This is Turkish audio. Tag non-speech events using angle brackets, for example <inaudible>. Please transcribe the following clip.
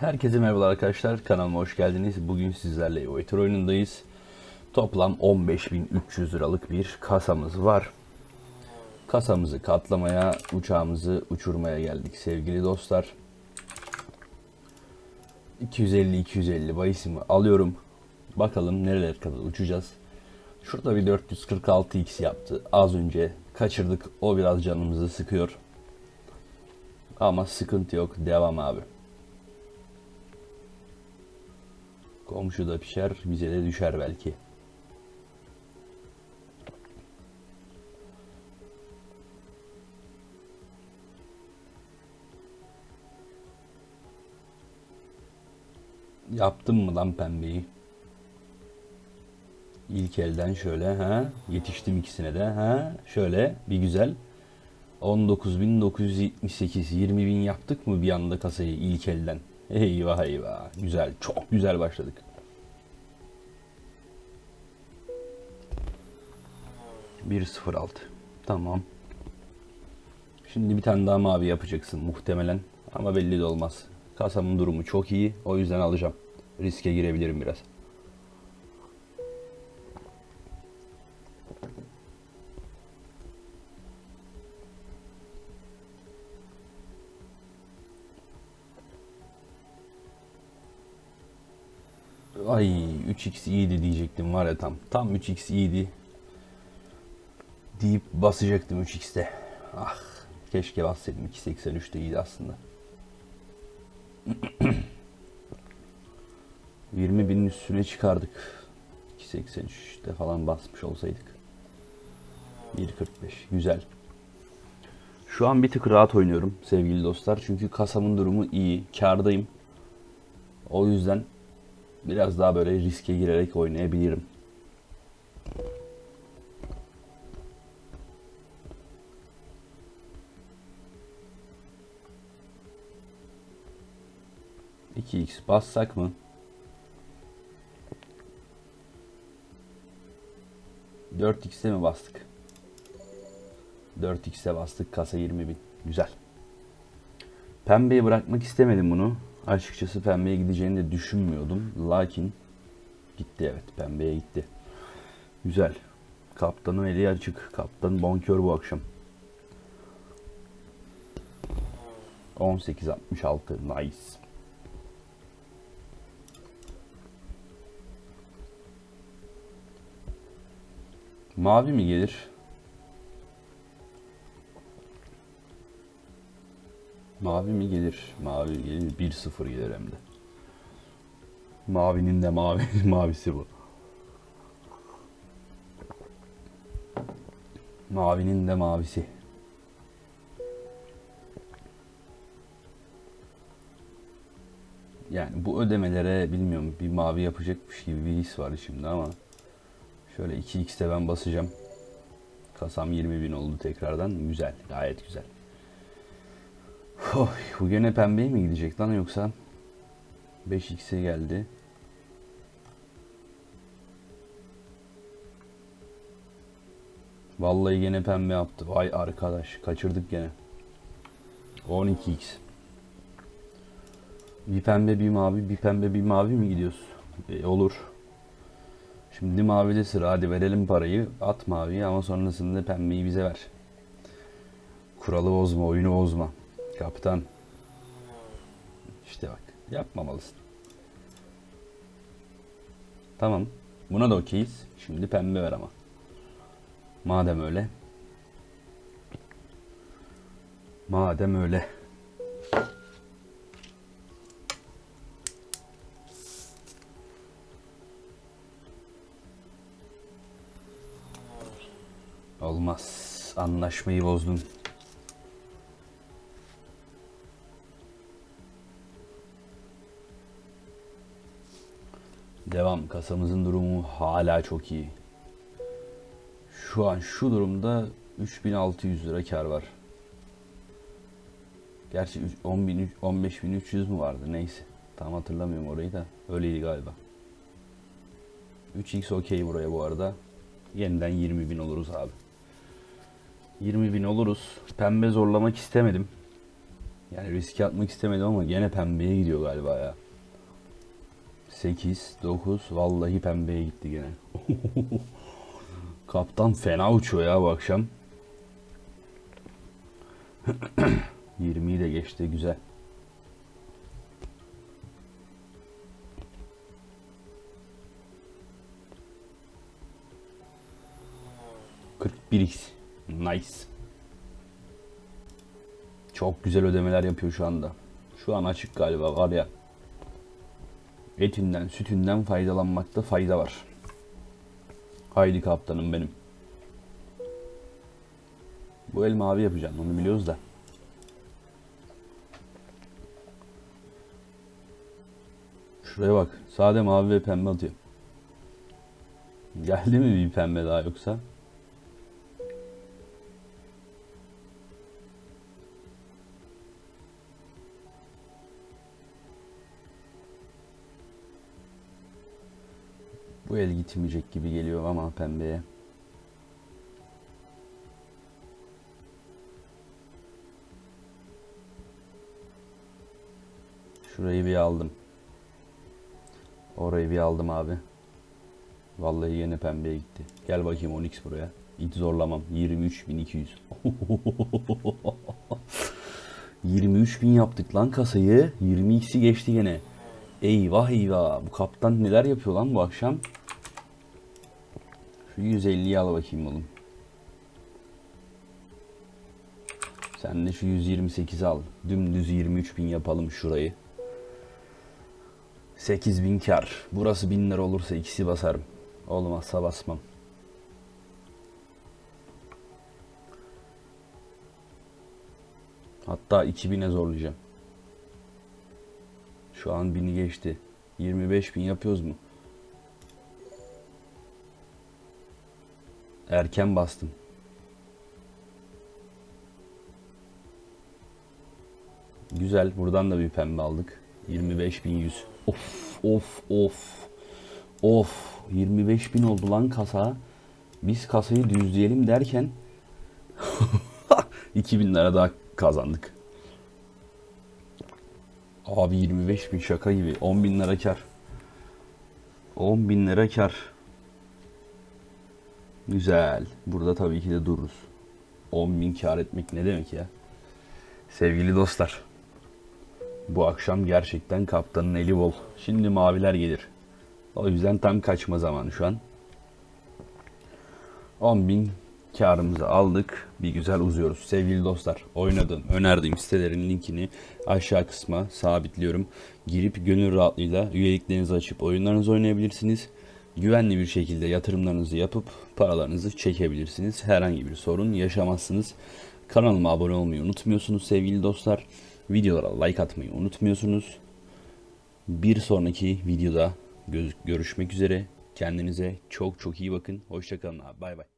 Herkese merhabalar arkadaşlar. Kanalıma hoş geldiniz. Bugün sizlerle Evoator oyunundayız. Toplam 15.300 liralık bir kasamız var. Kasamızı katlamaya, uçağımızı uçurmaya geldik sevgili dostlar. 250-250 bahisimi alıyorum. Bakalım nerelere kadar uçacağız. Şurada bir 446x yaptı. Az önce kaçırdık. O biraz canımızı sıkıyor. Ama sıkıntı yok. Devam abi. Komşu da pişer, bize de düşer belki. Yaptım mı lan pembeyi? İlk elden şöyle ha yetiştim ikisine de ha şöyle bir güzel. 19.978 20.000 yaptık mı bir anda kasayı ilk elden? Eyvah eyvah. Güzel çok güzel başladık. Bir sıfır altı. Tamam. Şimdi bir tane daha mavi yapacaksın muhtemelen ama belli de olmaz. Kasamın durumu çok iyi o yüzden alacağım. Riske girebilirim biraz Ay 3x iyiydi diyecektim var ya tam. Tam 3x iyiydi. Deyip basacaktım 3x'te. Ah keşke bassaydım. 2.83 de iyiydi aslında. <clears throat> 20 binin üstüne çıkardık. 2.83'te falan basmış olsaydık. 1.45 güzel. Şu an bir tık rahat oynuyorum sevgili dostlar. Çünkü kasamın durumu iyi. Kardayım. O yüzden biraz daha böyle riske girerek oynayabilirim. İki x bassak mı? 4x'e mi bastık? 4x'e bastık. Kasa 20 bin. Güzel. Pembeye bırakmak istemedim bunu. Açıkçası pembeye gideceğini de düşünmüyordum. Lakin gitti evet. Pembeye gitti. Güzel. Kaptanın eli açık. Kaptan bonkör bu akşam. 18.66 nice. Mavi mi gelir? Mavi mi gelir? Mavi gelir. 1-0 gelir hem de. Mavinin de mavi <laughs> mavisi bu. Mavinin de mavisi. Yani bu ödemelere bilmiyorum bir mavi yapacakmış gibi bir his var şimdi ama şöyle 2x'te ben basacağım. Kasam 20 bin oldu tekrardan. Güzel. Gayet güzel. Oh, bu gene pembeye mi gidecek lan yoksa 5x'e geldi. Vallahi gene pembe yaptı. Vay arkadaş kaçırdık gene. 12x. Bir pembe bir mavi bir pembe bir mavi mi gidiyoruz? E, olur. Şimdi mavide sıra hadi verelim parayı at maviyi ama sonrasında pembeyi bize ver. Kuralı bozma oyunu bozma. Kaptan. İşte bak yapmamalısın. Tamam. Buna da okeyiz. Şimdi pembe ver ama. Madem öyle. Madem öyle. Olmaz. Anlaşmayı bozdun. Devam. Kasamızın durumu hala çok iyi. Şu an şu durumda 3600 lira kar var. Gerçi 10.000 15.300 mü vardı neyse. Tam hatırlamıyorum orayı da. Öyleydi galiba. 3x okey buraya bu arada. Yeniden 20.000 oluruz abi. 20 bin oluruz. Pembe zorlamak istemedim. Yani riske atmak istemedim ama gene pembeye gidiyor galiba ya. 8, 9 vallahi pembeye gitti gene. <laughs> Kaptan fena uçuyor ya bu akşam. <clears throat> 20'yi de geçti güzel. x Nice. Çok güzel ödemeler yapıyor şu anda. Şu an açık galiba var ya. Etinden, sütünden faydalanmakta fayda var. Haydi kaptanım benim. Bu el mavi yapacaksın onu biliyoruz da. Şuraya bak. Sade mavi ve pembe atıyor. Geldi mi bir pembe daha yoksa? Bu el gitmeyecek gibi geliyor ama pembeye. Şurayı bir aldım. Orayı bir aldım abi. Vallahi yine pembeye gitti. Gel bakayım 10x buraya. Hiç zorlamam. 23.200. 23.000 <laughs> yaptık lan kasayı. 20x'i geçti gene. Eyvah eyvah. Bu kaptan neler yapıyor lan bu akşam? Şu 150'yi al bakayım oğlum. Sen de şu 128 al. Dümdüz 23 bin yapalım şurayı. 8 bin kar. Burası 1000 lira olursa ikisi basarım. Olmazsa basmam. Hatta 2000'e zorlayacağım. Şu an 1000'i geçti. 25 bin yapıyoruz mu? Erken bastım. Güzel. Buradan da bir pembe aldık. 25.100. Of of of. Of. 25.000 oldu lan kasa. Biz kasayı düzleyelim derken <laughs> 2000 lira daha kazandık. Abi 25 bin şaka gibi. 10 bin lira kar. 10 bin lira kar. Güzel. Burada tabii ki de dururuz. 10 bin kar etmek ne demek ya? Sevgili dostlar. Bu akşam gerçekten kaptanın eli bol. Şimdi maviler gelir. O yüzden tam kaçma zamanı şu an. 10 bin karımızı aldık. Bir güzel uzuyoruz. Sevgili dostlar oynadığım, önerdiğim sitelerin linkini aşağı kısma sabitliyorum. Girip gönül rahatlığıyla üyeliklerinizi açıp oyunlarınızı oynayabilirsiniz. Güvenli bir şekilde yatırımlarınızı yapıp paralarınızı çekebilirsiniz. Herhangi bir sorun yaşamazsınız. Kanalıma abone olmayı unutmuyorsunuz sevgili dostlar. Videolara like atmayı unutmuyorsunuz. Bir sonraki videoda görüşmek üzere. Kendinize çok çok iyi bakın. Hoşçakalın abi. Bay bay.